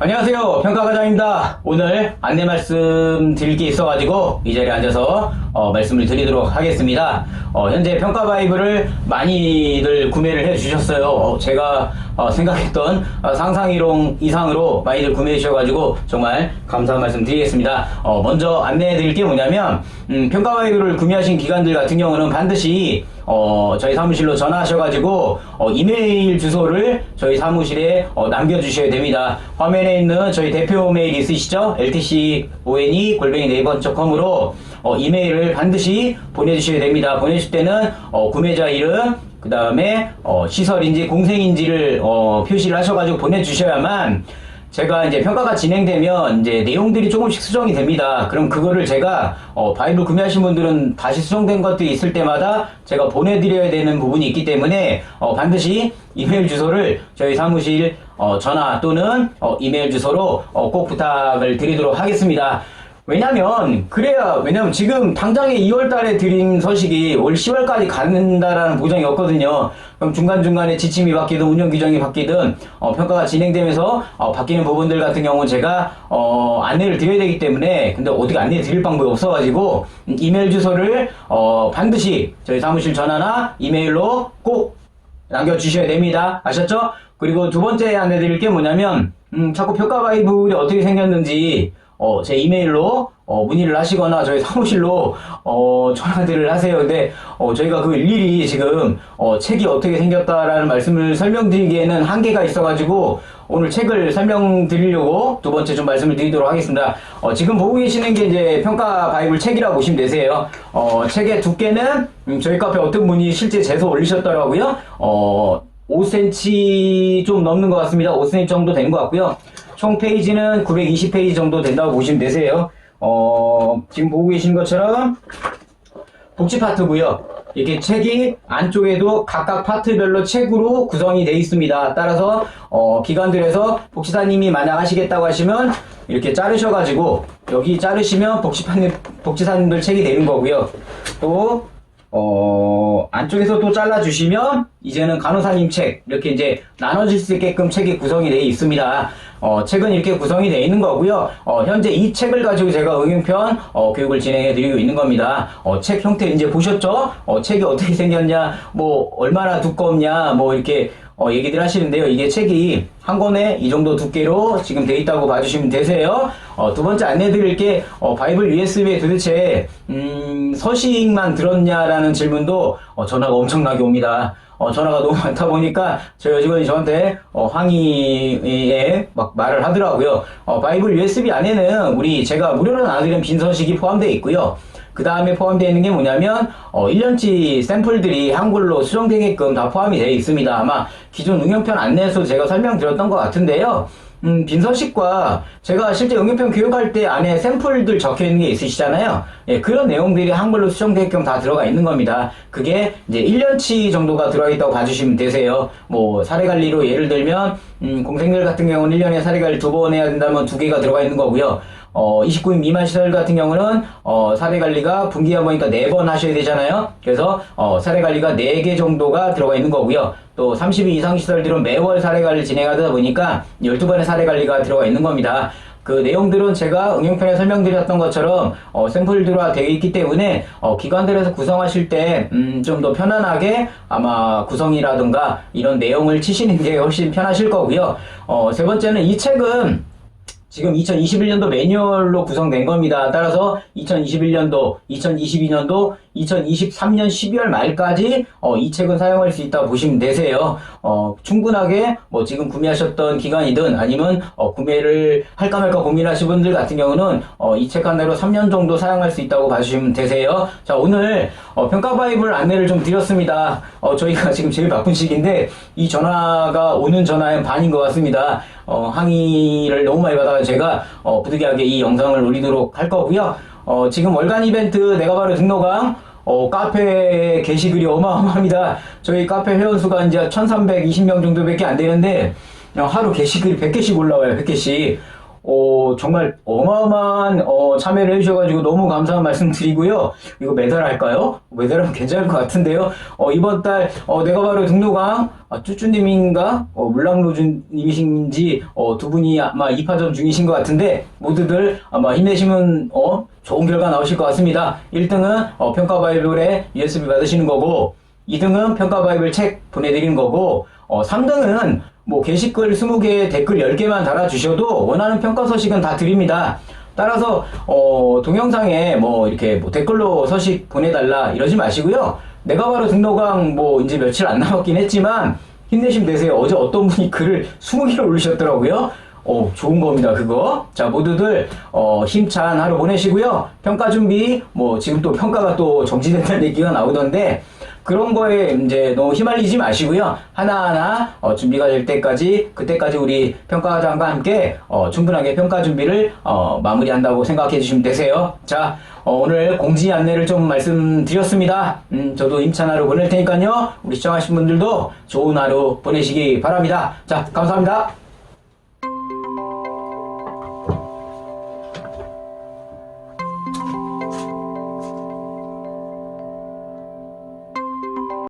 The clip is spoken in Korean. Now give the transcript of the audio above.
안녕하세요. 평가과장입니다. 오늘 안내 말씀 드릴 게 있어가지고 이 자리에 앉아서 어, 말씀을 드리도록 하겠습니다. 어, 현재 평가 바이브를 많이들 구매를 해 주셨어요. 어, 제가 어, 생각했던 어, 상상이론 이상으로 많이들 구매해 주셔가지고 정말 감사한 말씀 드리겠습니다. 어, 먼저 안내해 드릴 게 뭐냐면 음, 평가 바이브를 구매하신 기관들 같은 경우는 반드시 어, 저희 사무실로 전화하셔가지고, 어, 이메일 주소를 저희 사무실에 어, 남겨주셔야 됩니다. 화면에 있는 저희 대표 메일 있으시죠? ltcone 골뱅이 네이버.com으로 어, 이메일을 반드시 보내주셔야 됩니다. 보내실 때는 어, 구매자 이름, 그 다음에 어, 시설인지 공생인지를 어, 표시를 하셔가지고 보내주셔야만 제가 이제 평가가 진행되면 이제 내용들이 조금씩 수정이 됩니다. 그럼 그거를 제가 어, 바이블 구매하신 분들은 다시 수정된 것들이 있을 때마다 제가 보내드려야 되는 부분이 있기 때문에 어, 반드시 이메일 주소를 저희 사무실 어, 전화 또는 어, 이메일 주소로 어, 꼭 부탁을 드리도록 하겠습니다. 왜냐면 그래야 왜냐면 지금 당장에 2월 달에 드린 서식이 올 10월까지 간다라는 보장이 없거든요. 그럼 중간중간에 지침이 바뀌든 운영 규정이 바뀌든 어, 평가가 진행되면서 어, 바뀌는 부분들 같은 경우는 제가 어, 안내를 드려야 되기 때문에 근데 어떻게 안내 드릴 방법이 없어가지고 음, 이메일 주소를 어, 반드시 저희 사무실 전화나 이메일로 꼭 남겨주셔야 됩니다. 아셨죠? 그리고 두 번째 안내 드릴 게 뭐냐면, 음, 자꾸 평가 바이블이 어떻게 생겼는지, 어, 제 이메일로, 어, 문의를 하시거나 저희 사무실로, 어, 전화들을 하세요. 근데, 어, 저희가 그 일일이 지금, 어, 책이 어떻게 생겼다라는 말씀을 설명드리기에는 한계가 있어가지고, 오늘 책을 설명드리려고 두 번째 좀 말씀을 드리도록 하겠습니다. 어, 지금 보고 계시는 게 이제 평가 바이블 책이라고 보시면 되세요. 어, 책의 두께는 음, 저희 카페 어떤 분이 실제 재서 올리셨더라고요. 어, 5cm 좀 넘는 것 같습니다. 5cm 정도 되는 것 같고요. 총 페이지는 920페이지 정도 된다고 보시면 되세요. 어, 지금 보고 계신 것처럼 복지 파트고요. 이렇게 책이 안쪽에도 각각 파트별로 책으로 구성이 되어 있습니다. 따라서 어, 기관들에서 복지사님이 만약 하시겠다고 하시면 이렇게 자르셔가지고 여기 자르시면 복지사님, 복지사님들 책이 되는 거고요. 또 어, 안쪽에서 또 잘라주시면, 이제는 간호사님 책, 이렇게 이제 나눠질 수 있게끔 책이 구성이 되어 있습니다. 어, 책은 이렇게 구성이 되어 있는 거고요. 어, 현재 이 책을 가지고 제가 응용편, 어, 교육을 진행해 드리고 있는 겁니다. 어, 책 형태 이제 보셨죠? 어, 책이 어떻게 생겼냐, 뭐, 얼마나 두껍냐, 뭐, 이렇게, 어, 얘기들 하시는데요. 이게 책이 한 권에 이 정도 두께로 지금 돼 있다고 봐주시면 되세요. 어, 두 번째 안내 드릴 게, 어, 바이블 USB에 도대체, 음, 서식만 들었냐라는 질문도, 어, 전화가 엄청나게 옵니다. 어, 전화가 너무 많다 보니까 저희 여직원이 저한테 어, 항의에 막 말을 하더라고요. 어, 바이블 USB 안에는 우리 제가 무료로 나눠드리는 빈 서식이 포함되어 있고요. 그 다음에 포함되어 있는 게 뭐냐면 어, 1년치 샘플들이 한글로 수정되게끔 다 포함이 되어 있습니다. 아마 기존 응용편 안내에서 제가 설명드렸던 것 같은데요. 음, 빈서식과 제가 실제 응용편 교육할 때 안에 샘플들 적혀 있는 게 있으시잖아요. 예, 그런 내용들이 한글로 수정되게끔 다 들어가 있는 겁니다. 그게 이제 1년치 정도가 들어가 있다고 봐주시면 되세요. 뭐, 사례관리로 예를 들면, 음, 공생들 같은 경우는 1년에 사례관리 두 번 해야 된다면 두 개가 들어가 있는 거고요. 어, 29인 미만 시설 같은 경우는, 어, 사례 관리가 분기에 한 번이니까 네번 하셔야 되잖아요. 그래서, 어, 사례 관리가 네개 정도가 들어가 있는 거고요. 또 30인 이상 시설들은 매월 사례 관리를 진행하다 보니까 12번의 사례 관리가 들어가 있는 겁니다. 그 내용들은 제가 응용편에 설명드렸던 것처럼 어, 샘플들화 되어 있기 때문에 어, 기관들에서 구성하실 때 음, 좀더 편안하게 아마 구성이라든가 이런 내용을 치시는 게 훨씬 편하실 거고요. 어, 세 번째는 이 책은 지금 2021년도 매뉴얼로 구성된 겁니다. 따라서 2021년도, 2022년도, 2023년 12월 말까지 어, 이 책은 사용할 수 있다고 보시면 되세요. 어, 충분하게 뭐 지금 구매하셨던 기간이든 아니면 어, 구매를 할까 말까 고민하신 분들 같은 경우는 어, 이 책 하나로 3년 정도 사용할 수 있다고 봐주시면 되세요. 자 오늘 어, 평가 바이블 안내를 좀 드렸습니다. 어, 저희가 지금 제일 바쁜 시기인데 이 전화가 오는 전화의 반인 것 같습니다. 어, 항의를 너무 많이 받아서 제가 어, 부득이하게 이 영상을 올리도록 할 거고요. 어, 지금 월간 이벤트 내가 바로 등록왕 어, 카페 게시글이 어마어마합니다. 저희 카페 회원수가 이제 1320명 정도밖에 안 되는데 그냥 하루 게시글이 100개씩 올라와요. 100개씩. 어, 정말 어마어마한 어, 참여를 해주셔가지고 너무 감사한 말씀 드리고요. 이거 메달 할까요? 메달하면 괜찮을 것 같은데요. 어, 이번 달 어, 내가 바로 등록왕 아, 쭈쭈님인가 어, 물랑로즈님이신지 어, 두 분이 아마 2파전 중이신 것 같은데 모두들 아마 힘내시면 어, 좋은 결과 나오실 것 같습니다. 1등은 어, 평가 바이블에 USB 받으시는 거고 2등은 평가 바이블 책 보내드리는 거고 어, 3등은 뭐 게시글 20개 댓글 10개만 달아주셔도 원하는 평가 서식은 다 드립니다. 따라서 어, 동영상에 뭐 이렇게 뭐 댓글로 서식 보내달라 이러지 마시고요. 내가 바로 등록왕 뭐 이제 며칠 안 남았긴 했지만 힘내시면 되세요. 어제 어떤 분이 글을 20개를 올리셨더라고요. 어, 좋은 겁니다, 그거. 자, 모두들, 어, 힘찬 하루 보내시고요. 평가 준비, 뭐, 지금 또 평가가 또 정지된다는 얘기가 나오던데, 그런 거에 이제 너무 휘말리지 마시고요. 하나하나, 어, 준비가 될 때까지, 그때까지 우리 평가장과 함께, 어, 충분하게 평가 준비를, 어, 마무리한다고 생각해 주시면 되세요. 자, 어, 오늘 공지 안내를 좀 말씀드렸습니다. 음, 저도 힘찬 하루 보낼 테니까요. 우리 시청하신 분들도 좋은 하루 보내시기 바랍니다. 자, 감사합니다.